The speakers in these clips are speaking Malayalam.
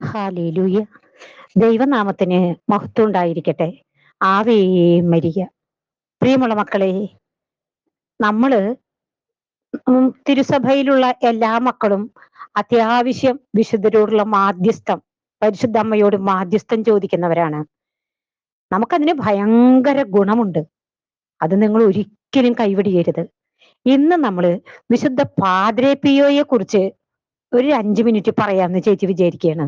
ഹാലേലൂയ. ദൈവനാമത്തിന് മഹത്വം ഉണ്ടായിരിക്കട്ടെ. ആവേ മരിക പ്രിയമുള്ള മക്കളെ നമ്മൾ തിരുസഭയിലുള്ള എല്ലാ മക്കളും അത്യാവശ്യം വിശുദ്ധരോടുള്ള മാധ്യസ്ഥം പരിശുദ്ധ അമ്മയോട് മാധ്യസ്ഥം ചോദിക്കുന്നവരാണ്. നമുക്കതിന് ഭയങ്കര ഗുണമുണ്ട്. അത് നിങ്ങൾ ഒരിക്കലും കൈവിടിയരുത്. ഇന്ന് നമ്മൾ വിശുദ്ധ പാദ്രേ പിയോയെ കുറിച്ച് ഒരു അഞ്ചു മിനിറ്റ് പറയാമെന്ന് ചേച്ചി വിചാരിക്കുകയാണ്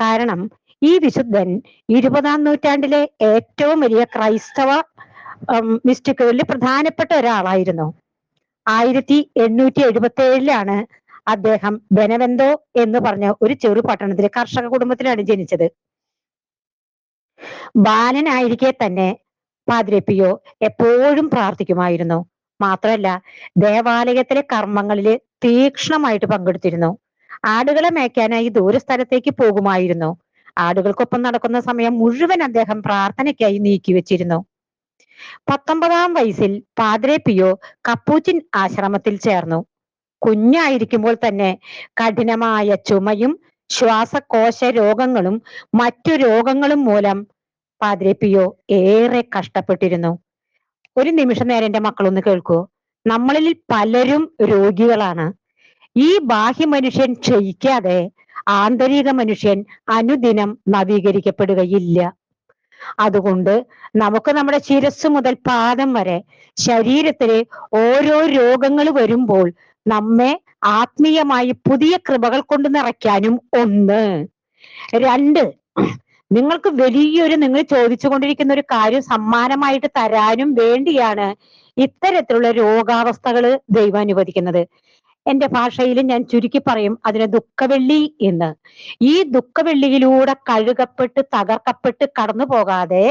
കാരണം ഈ വിശുദ്ധൻ ഇരുപതാം നൂറ്റാണ്ടിലെ ഏറ്റവും വലിയ ക്രൈസ്തവ മിസ്റ്റിക്കുകളിൽ പ്രധാനപ്പെട്ട ഒരാളായിരുന്നു. ആയിരത്തി എണ്ണൂറ്റി എഴുപത്തി ഏഴിലാണ് അദ്ദേഹം ബെനവെന്തോ എന്ന് പറഞ്ഞ ഒരു ചെറു പട്ടണത്തിലെ കർഷക കുടുംബത്തിലാണ് ജനിച്ചത്. ബാലനായിരിക്കെ തന്നെ പാതിരപ്പിയോ എപ്പോഴും പ്രാർത്ഥിക്കുമായിരുന്നു. മാത്രമല്ല ദേവാലയത്തിലെ കർമ്മങ്ങളിൽ തീക്ഷ്ണമായിട്ട് പങ്കെടുത്തിരുന്നു. ആടുകളെ മേയ്ക്കാനായി ദൂരസ്ഥലത്തേക്ക് പോകുമായിരുന്നു. ആടുകൾക്കൊപ്പം നടക്കുന്ന സമയം മുഴുവൻ അദ്ദേഹം പ്രാർത്ഥനയ്ക്കായി നീക്കി വെച്ചിരുന്നു. പത്തൊമ്പതാം വയസ്സിൽ പാദ്രെ പിയോ കപ്പൂച്ചിൻ ആശ്രമത്തിൽ ചേർന്നു. കുഞ്ഞായിരിക്കുമ്പോൾ തന്നെ കഠിനമായ ചുമയും ശ്വാസകോശ രോഗങ്ങളും മറ്റു രോഗങ്ങളും മൂലം പാദ്രെ പിയോ ഏറെ കഷ്ടപ്പെട്ടിരുന്നു. ഒരു നിമിഷം നേരം എന്റെ മക്കളൊന്ന് കേൾക്കൂ. നമ്മളിൽ പലരും രോഗികളാണ്. ഈ ബാഹ്യ മനുഷ്യൻ ക്ഷയിക്കാതെ ആന്തരിക മനുഷ്യൻ അനുദിനം നവീകരിക്കപ്പെടുകയില്ല. അതുകൊണ്ട് നമുക്ക് നമ്മുടെ ശിരസ് മുതൽ പാദം വരെ ശരീരത്തിലെ ഓരോ രോഗങ്ങൾ വരുമ്പോൾ നമ്മെ ആത്മീയമായി പുതിയ കൃപകൾ കൊണ്ട് നിറയ്ക്കാനും ഒന്ന്. രണ്ട് നിങ്ങൾക്ക് വലിയൊരു നിങ്ങൾ ചോദിച്ചുകൊണ്ടിരിക്കുന്ന ഒരു കാര്യം സമ്മാനമായിട്ട് തരാനും വേണ്ടിയാണ് ഇത്തരത്തിലുള്ള രോഗാവസ്ഥകൾ ദൈവം അനുവദിക്കുന്നത്. എന്റെ ഭാഷയിൽ ഞാൻ ചുരുക്കി പറയും അതിനെ ദുഃഖവെള്ളി എന്ന്. ഈ ദുഃഖവെള്ളിയിലൂടെ കഴുകപ്പെട്ട് തകർക്കപ്പെട്ട് കടന്നു പോകാതെ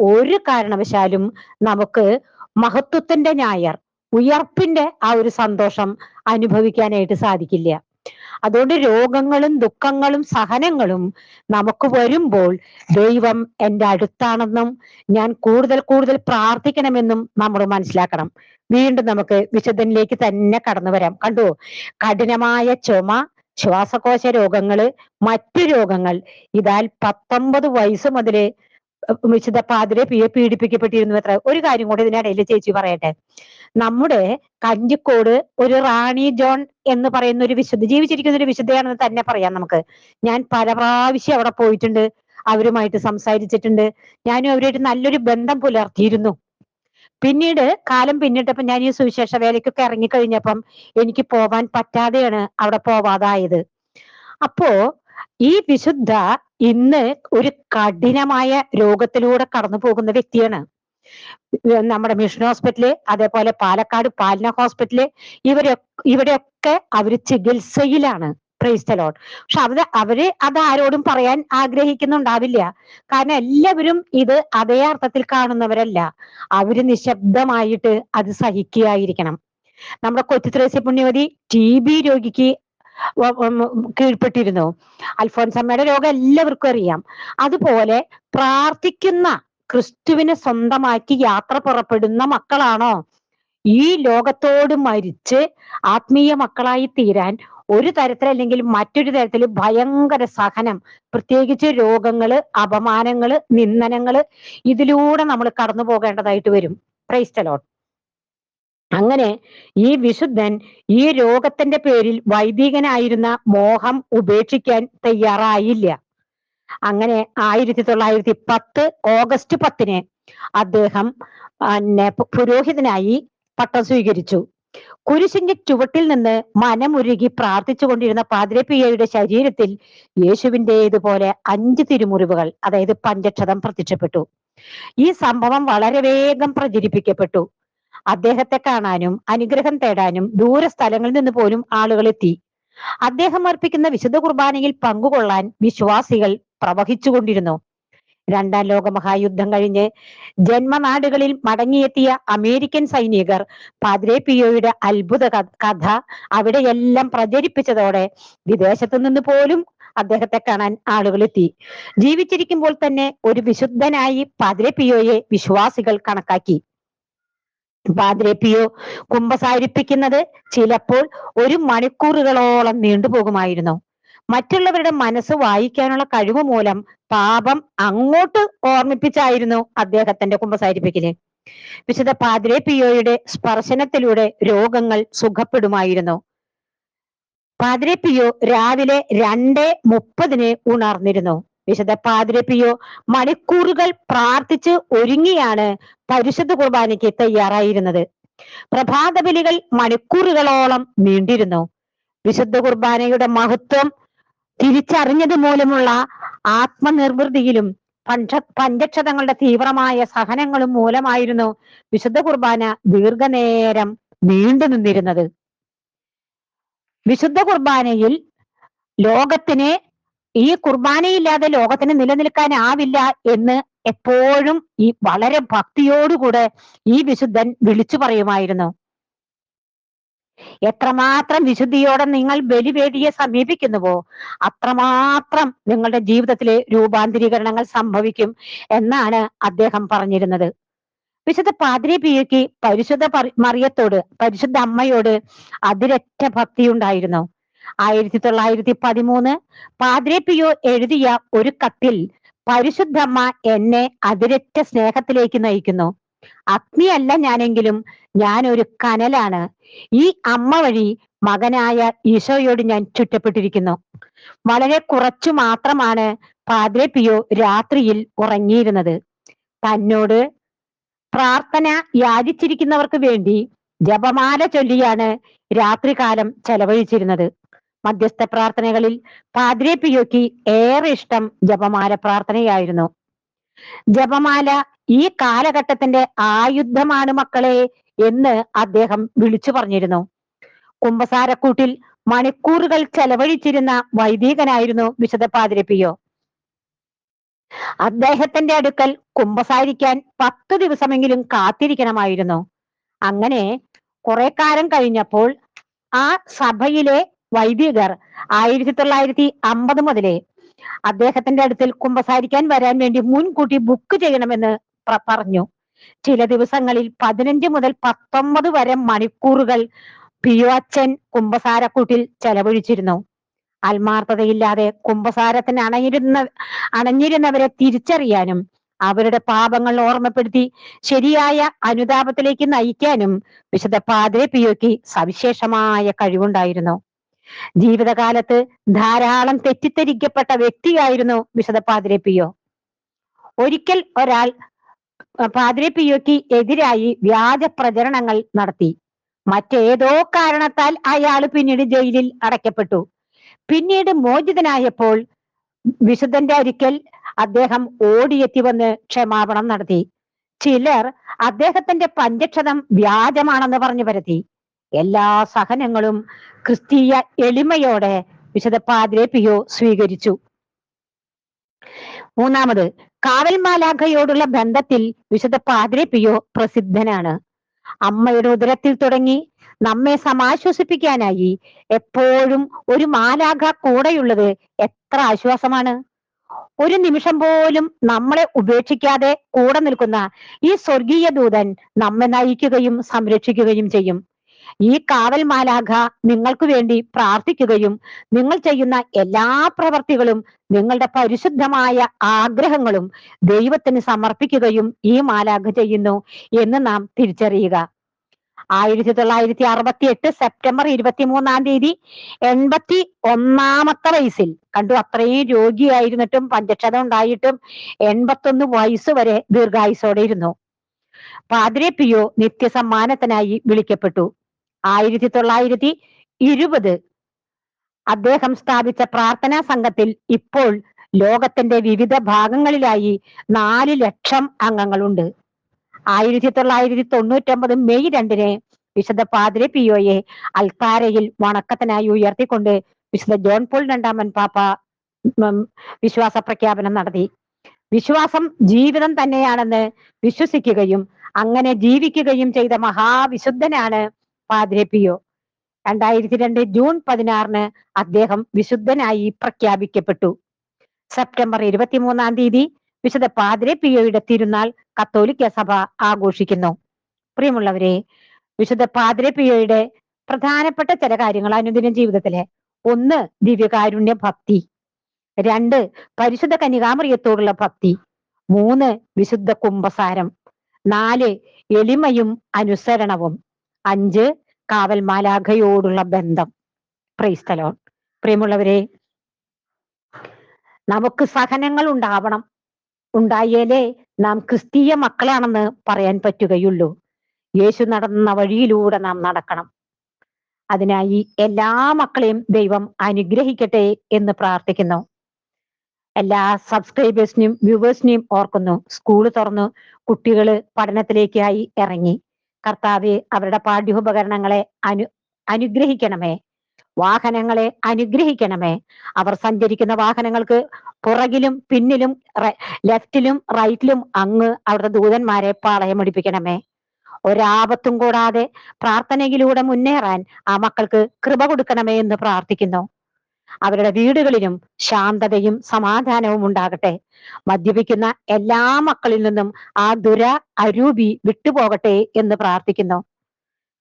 ഒരു കാരണവശാലും നമുക്ക് മഹത്വത്തിന്റെ ഞായർ ഉയർപ്പിന്റെ ആ ഒരു സന്തോഷം അനുഭവിക്കാനായിട്ട് സാധിക്കില്ല. അതുകൊണ്ട് രോഗങ്ങളും ദുഃഖങ്ങളും സഹനങ്ങളും നമുക്ക് വരുമ്പോൾ ദൈവം എന്റെ അടുത്താണെന്നും ഞാൻ കൂടുതൽ കൂടുതൽ പ്രാർത്ഥിക്കണമെന്നും നമ്മൾ മനസ്സിലാക്കണം. വീണ്ടും നമുക്ക് വിശുദ്ധനിലേക്ക് തന്നെ കടന്നു വരാം. കണ്ടു? കഠിനമായ ചുമ ശ്വാസകോശ രോഗങ്ങൾ മറ്റു രോഗങ്ങൾ. ഇതാൽ പത്തൊമ്പത് വയസ്സ് മുതൽ വിശുദ്ധ പാതിരെ പിയെ പീഡിപ്പിക്കപ്പെട്ടിരുന്നു എത്ര? ഒരു കാര്യം കൂടി ഇതിനിടയിൽ ചേച്ചി പറയട്ടെ. നമ്മുടെ കഞ്ചിക്കോട് ഒരു റാണി ജോൺ എന്ന് പറയുന്ന ഒരു വിശുദ്ധ ജീവിച്ചിരിക്കുന്ന ഒരു വിശുദ്ധയാണെന്ന് തന്നെ പറയാം നമുക്ക്. ഞാൻ പല പ്രാവശ്യം അവിടെ പോയിട്ടുണ്ട്. അവരുമായിട്ട് സംസാരിച്ചിട്ടുണ്ട്. ഞാനും അവരുമായിട്ട് നല്ലൊരു ബന്ധം പുലർത്തിയിരുന്നു. പിന്നീട് കാലം പിന്നിട്ടപ്പോ ഞാൻ ഈ സുവിശേഷ വേലയ്ക്കൊക്കെ ഇറങ്ങിക്കഴിഞ്ഞപ്പം എനിക്ക് പോവാൻ പറ്റാതെയാണ് അവിടെ പോവാതായത്. അപ്പോ ഈ വിശുദ്ധ ഇന്ന് ഒരു കഠിനമായ രോഗത്തിലൂടെ കടന്നു പോകുന്ന വ്യക്തിയാണ്. നമ്മുടെ മിഷൻ ഹോസ്പിറ്റൽ അതേപോലെ പാലക്കാട് പാലന ഹോസ്പിറ്റൽ ഇവരെ ഇവിടെയൊക്കെ അവർ ചികിത്സയിലാണ്. പ്രൈസ്തലോൺ പക്ഷെ അവർ അവർ അത് ആരോടും പറയാൻ ആഗ്രഹിക്കുന്നുണ്ടാവില്ല. കാരണം എല്ലാവരും ഇത് അതേ അർത്ഥത്തിൽ കാണുന്നവരല്ല. അവർ നിശബ്ദമായിട്ട് അത് സഹിക്കുകയായിരിക്കണം. നമ്മുടെ കൊച്ചുത്രേസ്യ പുണ്യവതി ടി ബി രോഗിക്ക് കീഴ്പ്പെട്ടിരുന്നു. അൽഫോൻസമ്മയുടെ രോഗം എല്ലാവർക്കും അറിയാം. അതുപോലെ പ്രാർത്ഥിക്കുന്ന ക്രിസ്തുവിനെ സ്വന്തമാക്കി യാത്ര പുറപ്പെടുന്ന മക്കളാണോ? ഈ ലോകത്തോട് മരിച്ച് ആത്മീയ മക്കളായി തീരാൻ ഒരു തരത്തിൽ അല്ലെങ്കിൽ മറ്റൊരു തരത്തിൽ ഭയങ്കര സഹനം പ്രത്യേകിച്ച് രോഗങ്ങൾ അപമാനങ്ങൾ നിന്ദനങ്ങൾ ഇതിലൂടെ നമ്മൾ കടന്നു പോകേണ്ടതായിട്ട് വരും ക്രൈസ്റ്റലോട്ട് അങ്ങനെ ഈ വിശുദ്ധൻ ഈ രോഗത്തിന്റെ പേരിൽ വൈദികനായിരുന്ന മോഹം ഉപേക്ഷിക്കാൻ തയ്യാറായില്ല. അങ്ങനെ ആയിരത്തി തൊള്ളായിരത്തി പത്ത് ഓഗസ്റ്റ് പത്തിന് അദ്ദേഹം പിന്നെ പുരോഹിതനായി പട്ടം സ്വീകരിച്ചു. കുരിശിന്റെ ചുവട്ടിൽ നിന്ന് മനമുരുകി പ്രാർത്ഥിച്ചു കൊണ്ടിരുന്ന പാദ്രപ്പിയയുടെ ശരീരത്തിൽ യേശുവിന്റെതുപോലെ അഞ്ച് തിരുമുറിവുകൾ അതായത് പഞ്ചക്ഷതം പ്രത്യക്ഷപ്പെട്ടു. ഈ സംഭവം വളരെ വേഗം പ്രചരിപ്പിക്കപ്പെട്ടു. അദ്ദേഹത്തെ കാണാനും അനുഗ്രഹം തേടാനും ദൂര സ്ഥലങ്ങളിൽ നിന്ന് പോലും ആളുകൾ എത്തി. അദ്ദേഹം അർപ്പിക്കുന്ന വിശുദ്ധ കുർബാനയിൽ പങ്കുകൊള്ളാൻ വിശ്വാസികൾ പ്രവഹിച്ചുകൊണ്ടിരുന്നു. രണ്ടാം ലോക മഹായുദ്ധം കഴിഞ്ഞ് ജന്മനാടുകളിൽ മടങ്ങിയെത്തിയ അമേരിക്കൻ സൈനികർ പാദ്രേ പിയോയുടെ അത്ഭുത കഥ അവിടെയെല്ലാം പ്രചരിപ്പിച്ചതോടെ വിദേശത്തു നിന്ന് പോലും അദ്ദേഹത്തെ കാണാൻ ആളുകൾ എത്തി. ജീവിച്ചിരിക്കുമ്പോൾ തന്നെ ഒരു വിശുദ്ധനായി പാദ്രേ പിയോയെ വിശ്വാസികൾ കണക്കാക്കി. പാദ്രേ പിയോ കുമ്പസാരിപ്പിക്കുന്നത് ചിലപ്പോൾ ഒരു മണിക്കൂറുകളോളം നീണ്ടുപോകുമായിരുന്നു മറ്റുള്ളവരുടെ മനസ്സ് വായിക്കാനുള്ള കഴിവ് മൂലം പാപം അങ്ങോട്ട് ഓർമ്മിപ്പിച്ചായിരുന്നു അദ്ദേഹത്തിന്റെ കുമ്പസാരിപ്പിക്കൽ. വിശുദ്ധ പാദ്രേ പിയോയുടെ സ്പർശനത്തിലൂടെ രോഗങ്ങൾ സുഖപ്പെടുമായിരുന്നു. പാദ്രേ പിയോ രാവിലെ രണ്ട് മുപ്പതിന് ഉണർന്നിരുന്നു. വിശുദ്ധ പാതിരപ്പിയോ പിയോ മണിക്കൂറുകൾ പ്രാർത്ഥിച്ച് ഒരുങ്ങിയാണ് പരിശുദ്ധ കുർബാനയ്ക്ക് തയ്യാറായിരുന്നത്. പ്രഭാത ബലികൾ മണിക്കൂറുകളോളം നീണ്ടിരുന്നു. വിശുദ്ധ കുർബാനയുടെ മഹത്വം തിരിച്ചറിഞ്ഞത് മൂലമുള്ള ആത്മനിർവൃതിയിലും പഞ്ച പഞ്ചക്ഷതങ്ങളുടെ തീവ്രമായ സഹനങ്ങളും മൂലമായിരുന്നു വിശുദ്ധ കുർബാന ദീർഘനേരം നീണ്ടു നിന്നിരുന്നത്. വിശുദ്ധ കുർബാനയിൽ ലോകത്തിന് ഈ കുർബാനയില്ലാതെ ലോകത്തിന് നിലനിൽക്കാനാവില്ല എന്ന് എപ്പോഴും ഈ വളരെ ഭക്തിയോടുകൂടെ ഈ വിശുദ്ധൻ വിളിച്ചു പറയുമായിരുന്നു. എത്രമാത്രം വിശുദ്ധിയോടെ നിങ്ങൾ ബലിവേദിയെ സമീപിക്കുന്നുവോ അത്രമാത്രം നിങ്ങളുടെ ജീവിതത്തിലെ രൂപാന്തരീകരണങ്ങൾ സംഭവിക്കും എന്നാണ് അദ്ദേഹം പറഞ്ഞിരുന്നത്. വിശുദ്ധ പാതിരി പിയയ്ക്ക് പരിശുദ്ധ മറിയത്തോട് പരിശുദ്ധ അമ്മയോട് അതിരറ്റ ഭക്തിയുണ്ടായിരുന്നു. ആയിരത്തി തൊള്ളായിരത്തി പതിമൂന്ന് പാദ്രി പിയോ എഴുതിയ ഒരു കത്തിൽ പരിശുദ്ധമ്മ എന്നെ അതിരറ്റ സ്നേഹത്തിലേക്ക് നയിക്കുന്നു. അഗ്നിയല്ല ഞാനെങ്കിലും ഞാൻ ഒരു കനലാണ്. ഈ അമ്മ വഴി മകനായ ഈശോയോട് ഞാൻ ചുറ്റപ്പെട്ടിരിക്കുന്നു. വളരെ കുറച്ചു മാത്രമാണ് പാദ്രെ പിയോ രാത്രിയിൽ ഉറങ്ങിയിരുന്നത്. തന്നോട് പ്രാർത്ഥന യാചിച്ചിരിക്കുന്നവർക്ക് വേണ്ടി ജപമാല ചൊല്ലിയാണ് രാത്രികാലം ചെലവഴിച്ചിരുന്നത്. മധ്യസ്ഥ പ്രാർത്ഥനകളിൽ പാതിരെ പിയോക്ക് ഏറെ ഇഷ്ടം ജപമാല പ്രാർത്ഥനയായിരുന്നു. ജപമാല ഈ കാലഘട്ടത്തിന്റെ ആയുധമാണ് മക്കളെ എന്ന് അദ്ദേഹം വിളിച്ചു പറഞ്ഞിരുന്നു. കുംഭസാരക്കൂട്ടിൽ മണിക്കൂറുകൾ ചെലവഴിച്ചിരുന്ന വൈദികനായിരുന്നു വിശുദ്ധ പാതിരപ്പിയോ പിയോ. അദ്ദേഹത്തിന്റെ അടുക്കൽ കുംഭസാരിക്കാൻ പത്തു ദിവസമെങ്കിലും കാത്തിരിക്കണമായിരുന്നു. അങ്ങനെ കുറെ കാലം കഴിഞ്ഞപ്പോൾ ആ സഭയിലെ വൈദികർ ആയിരത്തി തൊള്ളായിരത്തി അമ്പത് മുതലേ അദ്ദേഹത്തിന്റെ അടുത്തിൽ കുമ്പസാരിക്കാൻ വരാൻ വേണ്ടി മുൻകൂട്ടി ബുക്ക് ചെയ്യണമെന്ന് പറഞ്ഞു. ചില ദിവസങ്ങളിൽ പതിനഞ്ച് മുതൽ പത്തൊമ്പത് വരെ മണിക്കൂറുകൾ പിയോ അച്ഛൻ കുമ്പസാരക്കൂട്ടിൽ ചെലവഴിച്ചിരുന്നു. ആത്മാർത്ഥതയില്ലാതെ കുമ്പസാരത്തിന് അണയിരുന്ന അണഞ്ഞിരുന്നവരെ തിരിച്ചറിയാനും അവരുടെ പാപങ്ങൾ ഓർമ്മപ്പെടുത്തി ശരിയായ അനുതാപത്തിലേക്ക് നയിക്കാനും വിശുദ്ധ പാദ്രെ പിയോയ്ക്ക് സവിശേഷമായ കഴിവുണ്ടായിരുന്നു. ജീവിതകാലത്ത് ധാരാളം തെറ്റിദ്ധരിക്കപ്പെട്ട വ്യക്തിയായിരുന്നു വിശുദ്ധ പാതിരെ പിയോ. ഒരിക്കൽ ഒരാൾ പാതിരെ പിയോയ്ക്ക് എതിരായി വ്യാജ പ്രചരണങ്ങൾ നടത്തി. മറ്റേതോ കാരണത്താൽ അയാൾ പിന്നീട് ജയിലിൽ അടയ്ക്കപ്പെട്ടു. പിന്നീട് മോചിതനായപ്പോൾ വിശുദ്ധന്റെ ഒരിക്കൽ അദ്ദേഹം ഓടിയെത്തി വന്ന് ക്ഷമാപണം നടത്തി. ചിലർ അദ്ദേഹത്തിന്റെ പഞ്ചക്ഷതം വ്യാജമാണെന്ന് പറഞ്ഞു പരത്തി. എല്ലാ സഹനങ്ങളും ക്രിസ്തീയ എളിമയോടെ വിശുദ്ധ പാദ്രെ പിയോ സ്വീകരിച്ചു. മൂന്നാമത് കാവൽ മാലാഖയോടുള്ള ബന്ധത്തിൽ വിശുദ്ധ പാദ്രെ പിയോ പ്രസിദ്ധനാണ്. അമ്മയുടെ ഉദരത്തിൽ തുടങ്ങി നമ്മെ സമാശ്വസിപ്പിക്കാനായി എപ്പോഴും ഒരു മാലാഖ കൂടെയുള്ളത് എത്ര ആശ്വാസമാണ്. ഒരു നിമിഷം പോലും നമ്മളെ ഉപേക്ഷിക്കാതെ കൂടെ നിൽക്കുന്ന ഈ സ്വർഗീയ ദൂതൻ നമ്മെ നയിക്കുകയും സംരക്ഷിക്കുകയും ചെയ്യും. ഈ കാവൽ മാലാഖ നിങ്ങൾക്ക് വേണ്ടി പ്രാർത്ഥിക്കുകയും നിങ്ങൾ ചെയ്യുന്ന എല്ലാ പ്രവർത്തികളും നിങ്ങളുടെ പരിശുദ്ധമായ ആഗ്രഹങ്ങളും ദൈവത്തിന് സമർപ്പിക്കുകയും ഈ മാലാഖ ചെയ്യുന്നു എന്ന് നാം തിരിച്ചറിയുക. ആയിരത്തി തൊള്ളായിരത്തി അറുപത്തി എട്ട് സെപ്റ്റംബർ ഇരുപത്തി മൂന്നാം തീയതി എൺപത്തി ഒന്നാമത്തെ വയസ്സിൽ കണ്ടു അത്രയും രോഗിയായിരുന്നിട്ടും പഞ്ചക്ഷത ഉണ്ടായിട്ടും എൺപത്തൊന്ന് വയസ്സ് വരെ ദീർഘായുസോടെ ഇരുന്നു. പാദ്രെ പിയോ നിത്യസമ്മാനത്തിനായി വിളിക്കപ്പെട്ടു. ആയിരത്തി തൊള്ളായിരത്തി ഇരുപത് അദ്ദേഹം സ്ഥാപിച്ച പ്രാർത്ഥനാ സംഘത്തിൽ ഇപ്പോൾ ലോകത്തിന്റെ വിവിധ ഭാഗങ്ങളിലായി നാല് ലക്ഷം അംഗങ്ങളുണ്ട്. ആയിരത്തി തൊള്ളായിരത്തി തൊണ്ണൂറ്റൊമ്പത് മെയ് രണ്ടിന് വിശുദ്ധ പാതിരെ പിയോയെ അൽത്താരയിൽ വണക്കത്തിനായി ഉയർത്തിക്കൊണ്ട് വിശുദ്ധ ജോൺ പോൾ രണ്ടാമൻ പാപ്പ വിശ്വാസ പ്രഖ്യാപനം നടത്തി. വിശ്വാസം ജീവിതം തന്നെയാണെന്ന് വിശ്വസിക്കുകയും അങ്ങനെ ജീവിക്കുകയും ചെയ്ത മഹാവിശുദ്ധനാണ് പാദ്രെ പിയോ. രണ്ടായിരത്തി രണ്ട് ജൂൺ പതിനാറിന് അദ്ദേഹം വിശുദ്ധനായി പ്രഖ്യാപിക്കപ്പെട്ടു. സെപ്റ്റംബർ ഇരുപത്തിമൂന്നാം തീയതി വിശുദ്ധ പാദ്രെ പിയോയുടെ തിരുനാൾ കത്തോലിക്ക സഭ ആഘോഷിക്കുന്നു. പ്രിയമുള്ളവരെ വിശുദ്ധ പാദ്രെ പിയോയുടെ പ്രധാനപ്പെട്ട ചില കാര്യങ്ങൾ അനുദിന ജീവിതത്തിലെ. ഒന്ന് ദിവ്യകാരുണ്യ ഭക്തി. രണ്ട് പരിശുദ്ധ കനികാമറിയത്തോടുള്ള ഭക്തി. മൂന്ന് വിശുദ്ധ കുംഭസാരം. നാല് എളിമയും അനുസരണവും. അഞ്ച് കാവൽ മാലാഖയോടുള്ള ബന്ധം പ്രൈസ്തലോൺ പ്രിയമുള്ളവരെ നമുക്ക് സഹനങ്ങൾ ഉണ്ടാവണം. ഉണ്ടായാലേ നാം ക്രിസ്തീയ മക്കളാണെന്ന് പറയാൻ പറ്റുകയുള്ളൂ. യേശു നടന്ന വഴിയിലൂടെ നാം നടക്കണം. അതിനായി എല്ലാ മക്കളെയും ദൈവം അനുഗ്രഹിക്കട്ടെ എന്ന് പ്രാർത്ഥിക്കുന്നു. എല്ലാ സബ്സ്ക്രൈബേഴ്സിനെയും വ്യൂവേഴ്സിനെയും ഓർക്കുന്നു സ്കൂൾ തുറന്നു കുട്ടികൾ പഠനത്തിലേക്കായി ഇറങ്ങി. കർത്താവെ അവരുടെ പാഠ്യോപകരണങ്ങളെ അനു അനുഗ്രഹിക്കണമേ. വാഹനങ്ങളെ അനുഗ്രഹിക്കണമേ. അവർ സഞ്ചരിക്കുന്ന വാഹനങ്ങൾക്ക് പുറകിലും പിന്നിലും ലെഫ്റ്റിലും റൈറ്റിലും അങ്ങ് അവരുടെ ദൂതന്മാരെ പാളയമടിപ്പിക്കണമേ. ഒരാപത്തും കൂടാതെ പ്രാർത്ഥനയിലൂടെ മുന്നേറാൻ ആ മക്കൾക്ക് കൃപ കൊടുക്കണമേ എന്ന് പ്രാർത്ഥിക്കുന്നു. അവരുടെ വീടുകളിലും ശാന്തതയും സമാധാനവും ഉണ്ടാകട്ടെ. മദ്യപിക്കുന്ന എല്ലാ മക്കളിൽ നിന്നും ആ ദുര അരൂപി വിട്ടുപോകട്ടെ എന്ന് പ്രാർത്ഥിക്കുന്നു.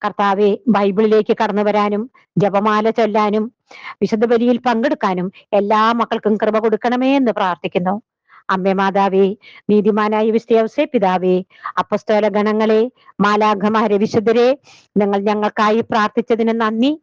കർത്താവെ ബൈബിളിലേക്ക് കടന്നു വരാനും ജപമാല ചൊല്ലാനും വിശുദ്ധ ബലിയിൽ പങ്കെടുക്കാനും എല്ലാ മക്കൾക്കും കൃപ കൊടുക്കണമേ എന്ന് പ്രാർത്ഥിക്കുന്നു. അമ്മേ മാതാവേ നീതിമാനായ വിസ്തയവസേ പിതാവേ അപ്പസ്തോല ഗണങ്ങളെ മാലാഘമാരെ വിശുദ്ധരെ നിങ്ങൾ ഞങ്ങൾക്കായി പ്രാർത്ഥിച്ചതിന് നന്ദി.